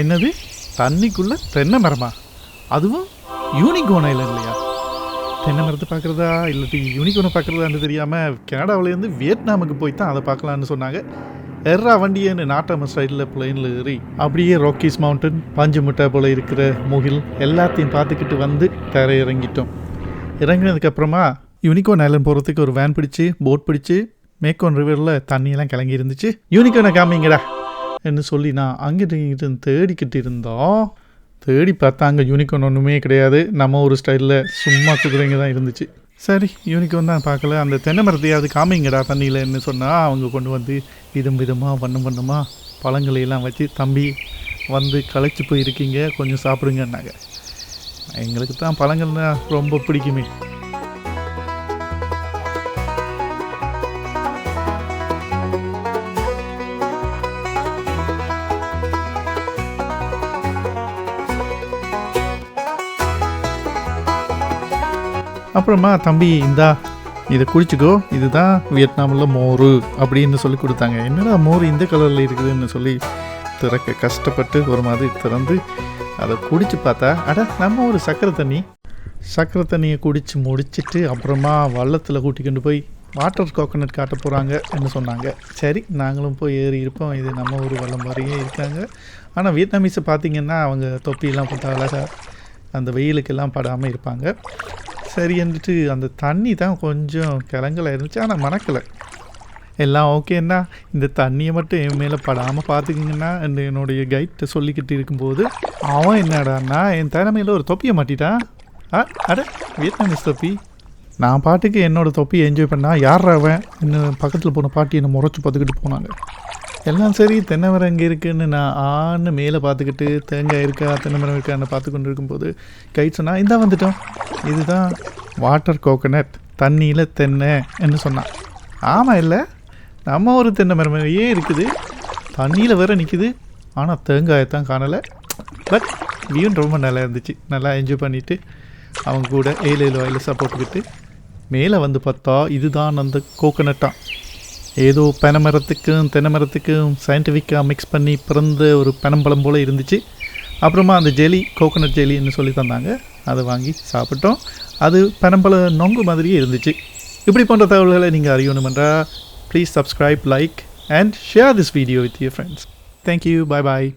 என்னது? தண்ணிக்குள்ள தென்னை மரமா? அதுவும் யூனிகோன் இல்லையா தென்னை மரத்தை பார்க்குறதா? இல்லாட்டி யூனிகோனை பார்க்குறதான்னு தெரியாமல் கனடாவிலேருந்து வியட்நாமுக்கு போய் தான் அதை பார்க்கலான்னு சொன்னாங்க. எர்ரா வண்டியன்னு நாட்டாம சைடில் பிளெயினில் ஏறி அப்படியே ராக்கீஸ் மவுண்டன் பஞ்சு முட்டை போல் இருக்கிற முகில் எல்லாத்தையும் பார்த்துக்கிட்டு வந்து தரையிறங்கிட்டோம். இறங்கிட்டோம் இறங்கினதுக்கப்புறமா யூனிகோன் ஐலண்ட் போகிறதுக்கு ஒரு வேன் பிடிச்சி போட் பிடிச்சி மேக்கோன் ரிவரில் தண்ணியெல்லாம் கிளங்கி இருந்துச்சு யூனிகோனை காமிங்கடா. என்று சொல்லி நான் அங்கிட்டு இங்கிட்டு தேடிக்கிட்டு இருந்தோம் தேடி பார்த்தா அங்கே யூனிகார்ன் ஒன்றுமே கிடையாது. நம்ம ஒரு ஸ்டைலில் சும்மா குதிரைங்க தான் இருந்துச்சு. சரி யூனிகார்ன் தான் பார்க்கல. அந்த தென்னை மரத்தையாவது காமிங்கடா தண்ணியிலன்னு சொன்னால் அவங்க கொண்டு வந்து விதம் விதமாக வண்ணம் வண்ணமாக பழங்களை எல்லாம் வச்சு தம்பி வந்து களைச்சி போயிருக்கீங்க. கொஞ்சம் சாப்பிடுங்கன்னாங்க. எங்களுக்கு தான் பழங்கள்னா ரொம்ப பிடிக்குமே. அப்புறமா தம்பி இந்தா இதை குடிச்சுக்கோ. இதுதான் வியட்நாமில் மோர் அப்படின்னு சொல்லி கொடுத்தாங்க. என்னடா மோர் இந்த கலரில் இருக்குதுன்னு சொல்லி திறக்க கஷ்டப்பட்டு ஒரு மாதிரி திறந்து அதை குடித்து பார்த்தா அட நம்ம ஒரு சக்கரை தண்ணி. சக்கரை தண்ணியை குடித்து முடிச்சிட்டு அப்புறமா வள்ளத்தில் கூட்டிக்கொண்டு போய் வாட்டர் கோகோனட் காட்ட போகிறாங்கன்னு சொன்னாங்க. சரி நாங்களும் போய் ஏறி இருப்போம். இது நம்ம ஒரு வள்ளம் மாதிரியே இருக்காங்க. ஆனால் வியட்நாமீஸை பார்த்தீங்கன்னா அவங்க தொப்பியெல்லாம் போட்டால் அழகாக அந்த வெயிலுக்கெல்லாம் படாமல் இருப்பாங்க. சரி என்றுட்டு அந்த தண்ணி தான் கொஞ்சம் கிளங்கல இருந்துச்சு ஆனால் மணக்கலை. எல்லாம் ஓகேண்ணா இந்த தண்ணியை மட்டும் என் மேலே படாமல் பார்த்துக்கிங்கன்னா என்னுடைய கைட்டை சொல்லிக்கிட்டு இருக்கும்போது அவன் என்னடான்னா என் திறமையில் ஒரு தொப்பியை மாட்டிட்டான். ஆ அட வியட்நாமிஸ் தொப்பி. நான் பாட்டுக்கு என்னோடய தொப்பியை என்ஜாய் பண்ணா யார் அவன்? இன்னும் பக்கத்தில் போன பாட்டி என்னை முறைச்சி பார்த்துக்கிட்டு போனாங்க. எல்லாம் சரி தென்னை மரம் இங்கே இருக்குன்னு நான் ஆன்னு மேலே பார்த்துக்கிட்டு தேங்காய் இருக்கா தென்னை மரம் இருக்கான்னு பார்த்து கொண்டு இருக்கும்போது கைட் சொன்னால் இந்தா வந்துட்டோம். இதுதான் வாட்டர் கோகோனட் தண்ணியில் தென்னை என்று சொன்னான். ஆமாம் இல்லை நம்ம ஒரு தென்னை மரமே இருக்குது. தண்ணியில் வேற நிற்குது ஆனால் தேங்காயை தான் காணலை. பட் வியூன் ரொம்ப நல்லா இருந்துச்சு. நல்லா என்ஜாய் பண்ணிவிட்டு அவங்க கூட ஏழு ஏழு வாயில் போட்டுக்கிட்டு மேலே வந்து பார்த்தா இதுதான் அந்த கோகோனட்டான் ஏதோ பனைமரத்துக்கும் தென்னை மரத்துக்கும் சயின்டிஃபிக்காக மிக்ஸ் பண்ணி பிறந்த ஒரு பனம்பழம் போல் இருந்துச்சு. அப்புறமா அந்த ஜெலி கோகோனட் ஜெலின்னு சொல்லி தந்தாங்க. அதை வாங்கி சாப்பிட்டோம். அது பனம்பழ நொங்கு மாதிரியே இருந்துச்சு. இப்படி போன்ற தகவல்களை நீங்கள் அறியணுமென்றா please subscribe like and share this video with your friends thank you bye bye